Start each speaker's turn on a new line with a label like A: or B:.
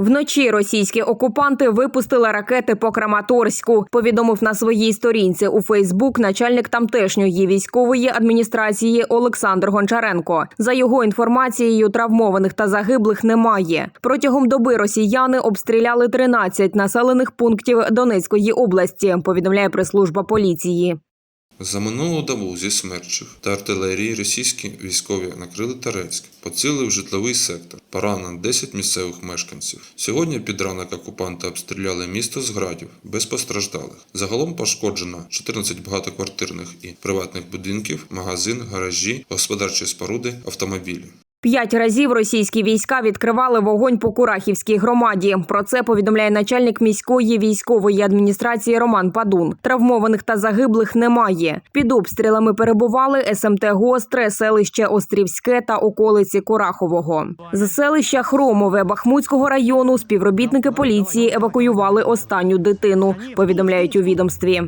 A: Вночі російські окупанти випустили ракети по Краматорську. Повідомив на своїй сторінці у Фейсбук начальник тамтешньої військової адміністрації Олександр Гончаренко. За його інформацією, травмованих та загиблих немає. Протягом доби росіяни обстріляли 13 населених пунктів Донецької області. Повідомляє прес-служба поліції.
B: За минулу добу зі смерчів та артилерії російські військові накрили Тарецьк, поцілив житловий сектор, поранено 10 місцевих мешканців. Сьогодні під ранок окупанти обстріляли місто з градів без постраждалих. Загалом пошкоджено 14 багатоквартирних і приватних будинків, магазин, гаражі, господарчі споруди, автомобілі.
A: П'ять разів російські війська відкривали вогонь по Курахівській громаді. Про це повідомляє начальник міської військової адміністрації Роман Падун. Травмованих та загиблих немає. Під обстрілами перебували СМТ Гостре, селище Острівське та околиці Курахового. З селища Хромове Бахмутського району співробітники поліції евакуювали останню дитину. Повідомляють у відомстві.